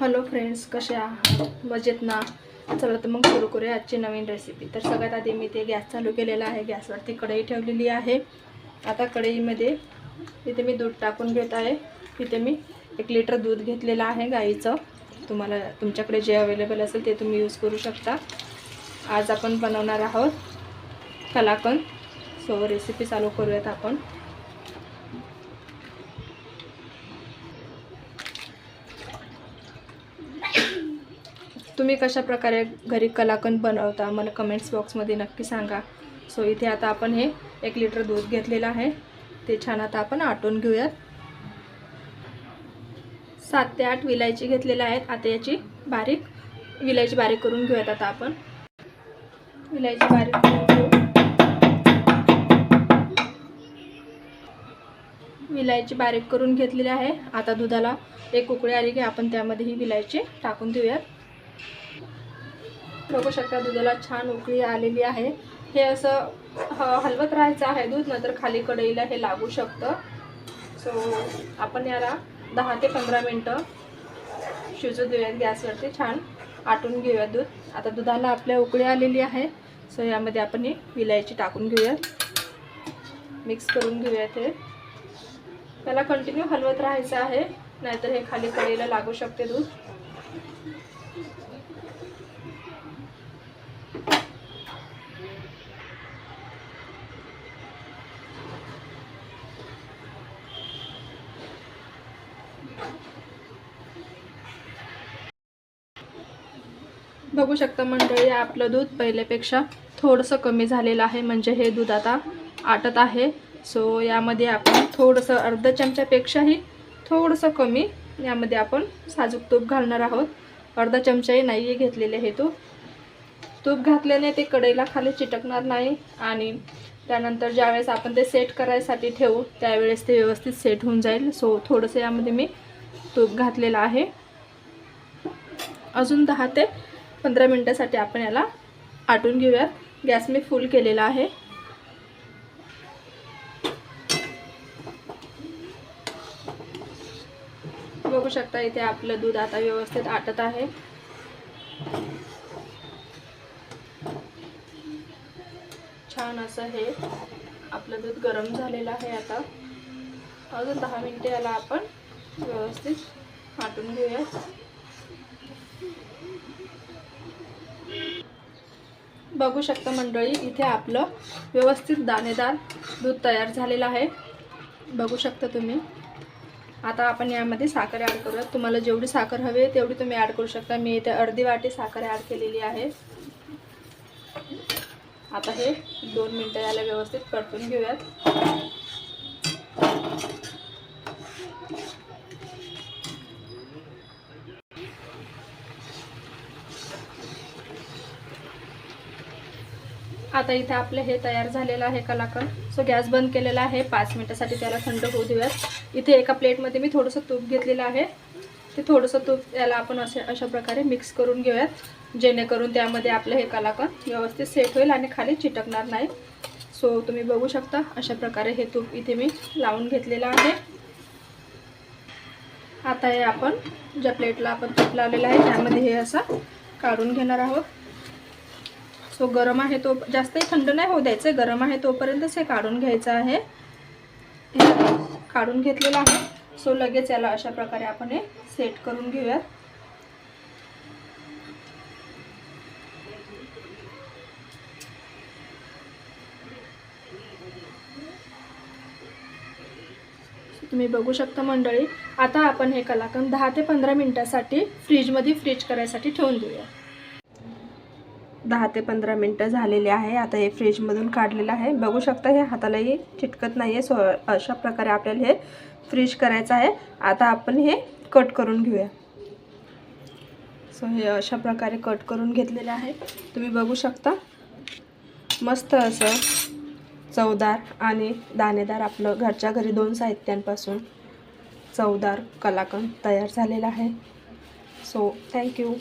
Hello friends कसे आहात? मजेत ना? चला तर मग सुरू करूया आजची नवीन रेसिपी तर सगळ्यात आधी मी ते गॅस चालू केलेला आहे. गॅसवरती कढई ठेवलेली आहे. आता कढईमध्ये इथे मी दूध टाकून घेत आहे. इथे मी एक लिटर दूध घेतलेलं आहे गाईचं. तुम्हाला तुमच्याकडे जे अवेलेबल असेल ते तुम्ही यूज करू शकता. आज आपण बनवणार आहोत कलाकंद. सो रेसिपी चालू करूयात आपण. तुम्ही कशा प्रकारे घरी कलाकंद बनवता? मला कमेंट्स बॉक्समध्ये नक्की सांगा. सो इथे आता आपण हे एक लिटर दूध घेतलेलं आहे. ते छान आता आपण आटून घेऊयात. सात ते आठ विलायची घेतलेल्या आहेत. आता याची बारीक विलायची बारीक करून घेऊयात आता आपण. विलायची बारीक करून घेऊ. विलायची बारीक करून घेतलेली आहे. आता दुधाला एक उकळी आली की आपण त्यामध्ये ही विलायची टाकून देऊयात. बघू शकता दुधाला छान उकळी आलेली आहे. हे असं ह हलवत राहायचं आहे दूध नंतर खाली कढईला हे लागू शकतं. सो आपण याला दहा ते पंधरा मिनटं शिजू देऊयात गॅसवरती छान आटून घेऊयात दूध. आता दुधाला आपल्या उकळी आलेली आहे. सो यामध्ये आपण ही विलायची टाकून घेऊयात. मिक्स करून घेऊयात हे. त्याला कंटिन्यू हलवत राहायचं आहे नाहीतर हे खाली कढईला लागू शकते दूध. बघू शकता मंडळी आपलं दूध पहिल्यापेक्षा थोडंसं कमी झालेलं आहे. म्हणजे हे दूध आता आटत आहे. सो यामध्ये आपण थोडंसं अर्ध चमच्यापेक्षाही थोडंसं कमी यामध्ये आपण साजूक तूप घालणार आहोत. अर्धा चमचाही नाही आहे घेतलेले हे तूप. तूप घातल्याने ते कढईला खाली चिटकणार नाही आणि त्यानंतर ज्यावेळेस आपण ते सेट करायसाठी ठेवू त्यावेळेस ते व्यवस्थित सेट होऊन जाईल. सो थोडंसं यामध्ये मी तूप घातलेलं आहे. अजून दहा ते पंधरा मिनटासाठी आपण याला आटून घेऊयात. गॅस मी फुल केलेला आहे. बघू शकता इथे आपलं दूध आता व्यवस्थित आटत आहे. छान असं हे आपलं दूध गरम झालेलं आहे आता. अजून दहा मिनटे याला आपण व्यवस्थित आटून घेऊयात. बघू शकता मंडळी इथे आपलं व्यवस्थित दाणेदार दूध तयार झालेलं आहे. बघू शकता तुम्ही. आता आपण यामध्ये साखर ॲड करूयात. तुम्हाला जेवढी साखर हवी आहे तेवढी तुम्ही ॲड करू शकता. मी इथे अर्धी वाटी साखर ॲड केलेली आहे. आता हे दोन मिनटं याला व्यवस्थित परतून घेऊयात. आता इथे आपलं हे तयार झालेलं आहे कलाकंद. सो गॅस बंद केलेला आहे. पाच मिनटासाठी त्याला थंड होऊ देऊयात. इथे एका प्लेटमध्ये मी थोडंसं तूप घेतलेलं आहे. ते थोडंसं तूप याला आपण असे अशा प्रकारे मिक्स करून घेऊयात. जेणेकरून त्यामध्ये आपलं हे कलाकंद व्यवस्थित सेट होईल आणि खाली चिटकणार नाही. सो तुम्ही बघू शकता अशा प्रकारे हे तूप इथे मी लावून घेतलेलं आहे. आता हे आपण ज्या प्लेटला आपण तूप लावलेलं आहे त्यामध्ये हे असं काढून घेणार आहोत. सो गरम आहे तो जास्तही थंड नाही होऊ द्यायचं गरम आहे तोपर्यंतच हे काढून घ्यायचं आहे. काढून घेतलेलं आहे. सो लगेच याला अशा प्रकारे आपण हे सेट करून घेऊयात. तुम्ही बघू शकता मंडळी आता आपण हे कलाकंद दहा ते पंधरा मिनटासाठी फ्रीजमध्ये फ्रीज करायसाठी ठेवून देऊया दहा ते पंधरा मिनटं झालेले आहे. आता हे फ्रीजमधून काढलेलं आहे. बघू शकता हे हातालाही चिटकत नाही आहे सो अशा प्रकारे आपल्याला हे फ्रीज करायचं आहे. आता आपण हे कट करून घेऊया. सो हे अशा प्रकारे कट करून घेतलेलं आहे. तुम्ही बघू शकता. मस्त असं चवदार आणि दाणेदार आपलं घरच्या घरी दोन साहित्यांपासून चवदार कलाकंद तयार झालेला आहे. So thank you.